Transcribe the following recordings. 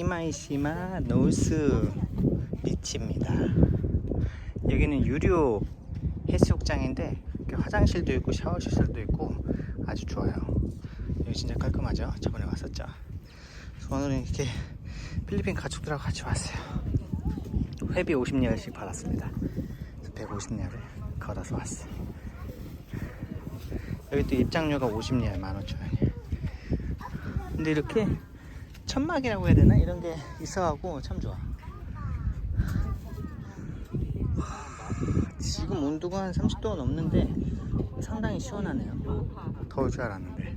시마이시마 노스 비치입니다. 여기는 유료 해수욕장인데 화장실도 있고 샤워 시설도 있고 아주 좋아요. 여기 진짜 깔끔하죠? 저번에 왔었죠. 오늘은 이렇게 필리핀 가족들하고 같이 왔어요. 회비 50리알씩 받았습니다. 150리알을 걸어서 왔어요. 여기 또 입장료가 50리알 15,000원이에요. 근데 이렇게 천막이라고 해야 되나? 이런 게 있어가고 참 좋아. 지금 온도가 한 30도가 넘는데 상당히 시원하네요. 더울 줄 알았는데.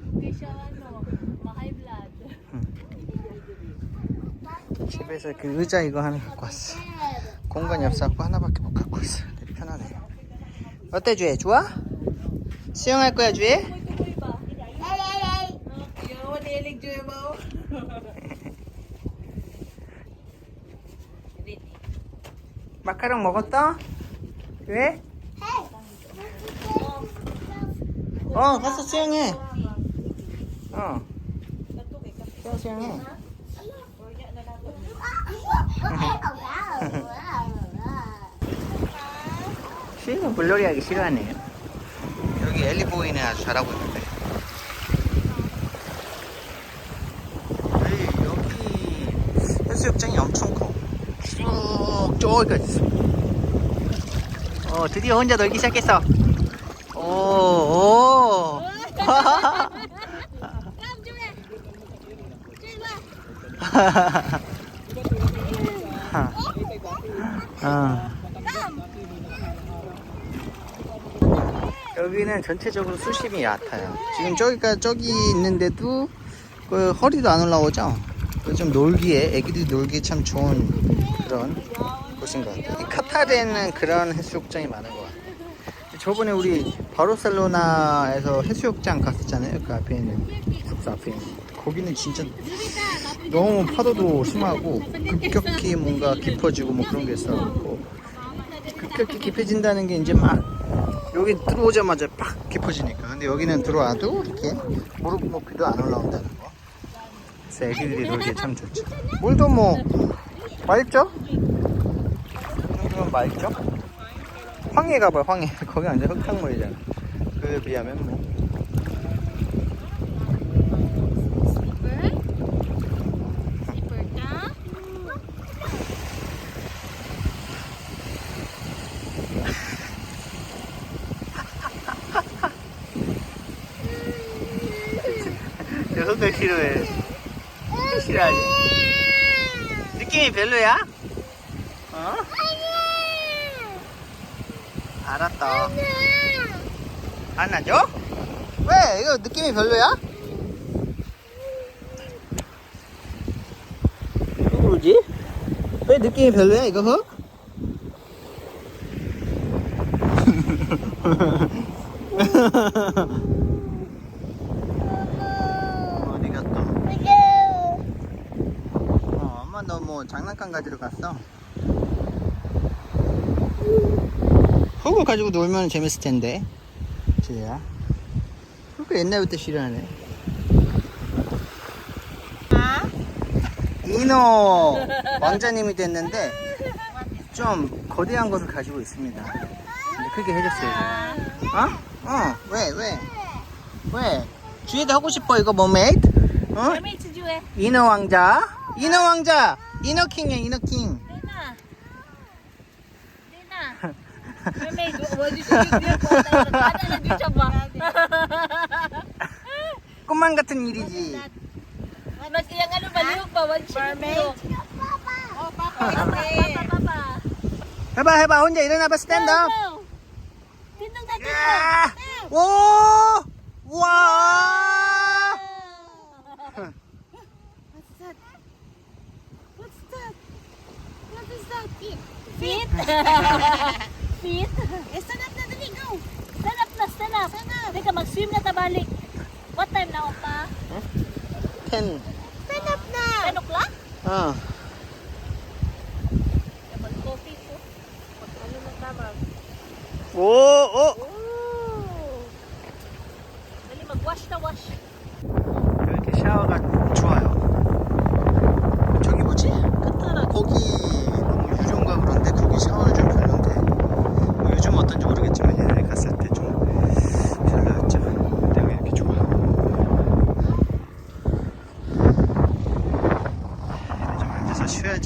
집에서 그 의자 이거 하나 갖고 왔어. 공간이 없어갖고 하나밖에 못 갖고 왔어. 되게 편하네. 어때 주혜? 좋아? 수영할 거야 주혜? 마카롱 먹었어? 왜? 어 가서 수영해. 어. 수영 수영해. 수영은 물놀이 하기 싫어하네요. 여기 엘리보이는 아주 잘하고 있는데. 에이, 여기 해수욕장이 엄청 커. 쭉 저기까지 있어. 어, 드디어 혼자 놀기 시작했어. 오, 오. 아. 여기는 전체적으로 수심이 얕아요. 지금 저기가 저기 있는데도 그 허리도 안 올라오죠. 그좀 놀기에 애기들이 놀기 참 좋은 그런 곳인 것 같아요. 이 카타르에는 그런 해수욕장이 많은 것 같아요. 저번에 우리 바르셀로나에서 해수욕장 갔었잖아요. 그 앞에 있는 숙소 앞에 있는. 거기는 진짜 너무 파도도 심하고 급격히 뭔가 깊어지고 뭐 그런 게 있어갖고 급격히 깊어진다는 게 이제 막 여기 들어오자마자 팍 깊어지니까 근데 여기는 들어와도 이렇게 무릎 높이도 안 올라온다는 거 그래서 애기들이 놀기에 참 좋죠 물도 뭐 맑죠? 이 정도면 맑죠? 황해 가봐요 황해 거기 완전 흙탕물이잖아 그에 비하면 뭐 여성들 싫어해 싫어하지 느낌이 별로야? 어? 알았다 안 하죠? 왜? 이거 느낌이 별로야? 왜 그러지? 왜 느낌이 별로야 이거 흙? 어디 갔어? 어, 엄마 너 뭐 장난감 가지러 갔어? 흙을 가지고 놀면 재밌을 텐데. 지혜야. 흙을 옛날부터 싫어하네. 이노 왕자님이 됐는데 좀 거대한 것을 가지고 있습니다. 근데 크게 해줬어요. 제가. 어? 어? 왜? 왜? 왜? 주희도 하고 싶어 이거 머메이드? 어? 이노 왕자? 이노 왕자! 이노 킹이야 이노 킹. 꿈만 같은 일이지. Mas yang ano baliw pa, one Mermaid? Oh, papa. Papa. 해봐 해봐 혼자 일어나봐 스탠드업. Tindong na 야! 오! 와! What's that? What's that? What is that? Feet. Feet? Kapit. Eh, sanap na dali, go. Sanap na, sanap. Sanap. Teka, mag-swim na tabalik. What time na, Opa? Huh? Ten. Sanap na. Ten o'clock? Ah. Kapag coffee po. Pag ano na tama. Oo, oh. Oh.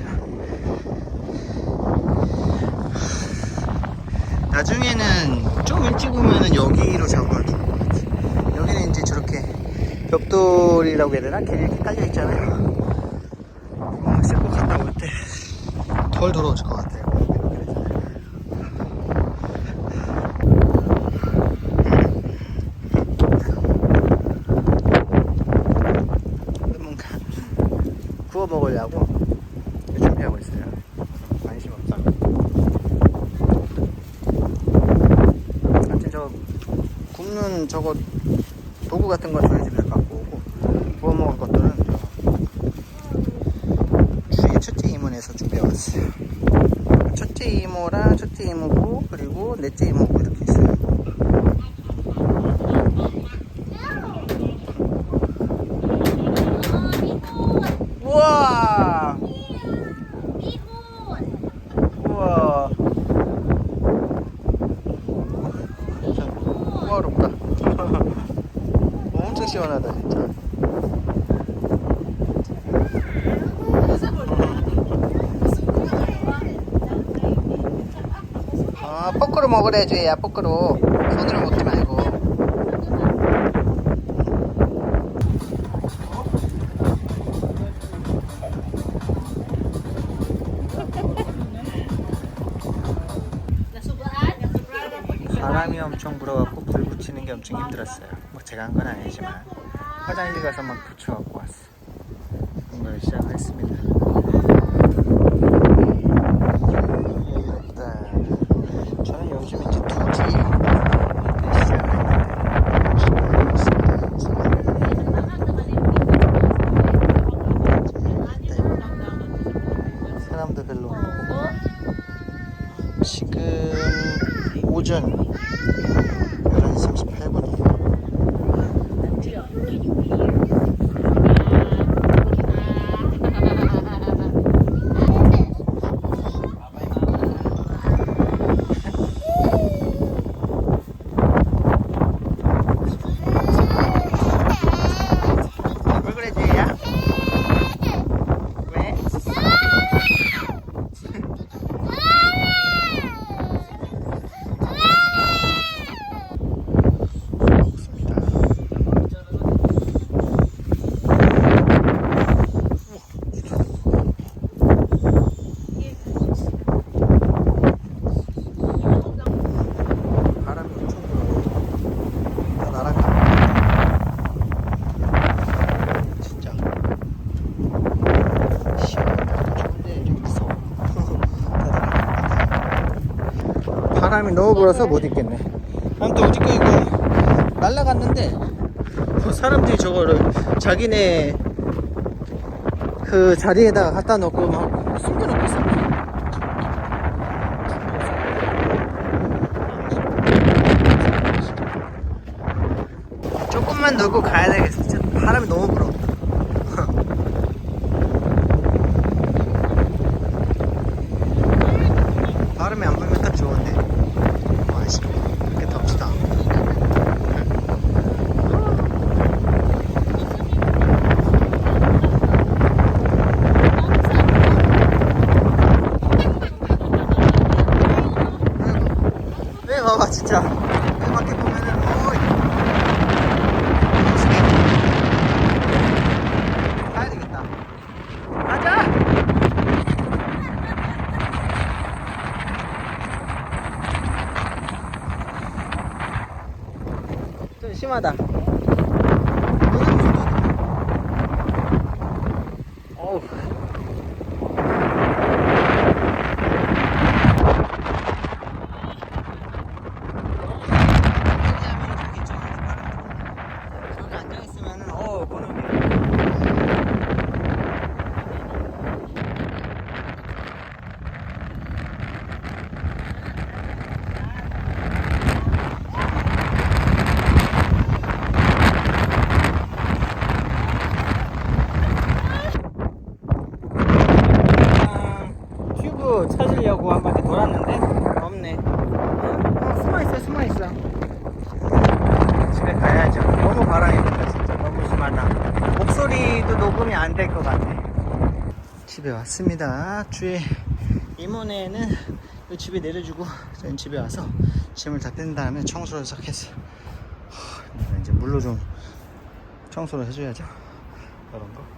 가자. 나중에는 좀 일찍 오면은 여기로 잡아주고 여기는 이제 저렇게 벽돌이라고 해야 되나? 걔 이렇게 깔려 있잖아요. 구멍 음, 쓸고 갔다 올 때 덜 더러워질 것 같아. 저거 도구 같은 거 저희 집에 갖고 오고 구워 먹을 것들은 저 주위 첫째 이모네서 준비해 왔어요. 첫째 이모랑 첫째 이모고 그리고 넷째 이모고 이렇게 있어요. 우와! 우와! 진짜 우와롭다. 엄청 시원하다 진짜. 아, 포크로 먹으래야지, 야, 포크로. 손으로 먹지 말고. 바람이 엄청 불어갖고 불 붙이는 게 엄청 힘들었어요. 뭐 제가 한 건 아니지만 화장실 가서 막 붙여갖고 왔어. 공부를 시작했습니다. 저는 요즘 이제 두지 시작하고 있습니다. 사람도 별로 없고 지금 오전 11시 38분이에요. 왜 그래, 제이야? 왜? 없습니다. 바람이 엄청 불어요. 다 날아가. 진짜. 시원하고 좋은데 좀 무서워. 다 날아가. 바람이 너무 불어서 못 있겠네. 아무튼 어저께 이거 날라갔는데 그 사람들이 저거를 자기네 그 자리에다가 갖다 놓고 막 숨겨놓고 있어. 조금만 놀고 가야 되겠어. 진짜 바람이 너무 불어. 바람이 안 불면 딱 좋은데. 어, 아쉽네. 그렇게 덥지도 않고. 왜 봐봐 진짜. 왜 밖에 보면은 어이. 가야 되겠다. 가자. 좀 심하다. 어우. 저기 앉아있으면은, 어, 고놈이. 아, 튜브 찾으려고 한 바퀴 돌았는데 없네. 어, 숨어 있어, 숨어 있어. 집에 가야죠. 너무 바람이 분다 진짜 너무 심하다. 목소리도 녹음이 안 될 것 같아. 집에 왔습니다. 주에 이모네는 집에 내려주고 저희 집에 와서 짐을 다 뺀 다음에 청소를 시작했어요. 하, 이제 물로 좀 청소를 해줘야죠. 그런 거.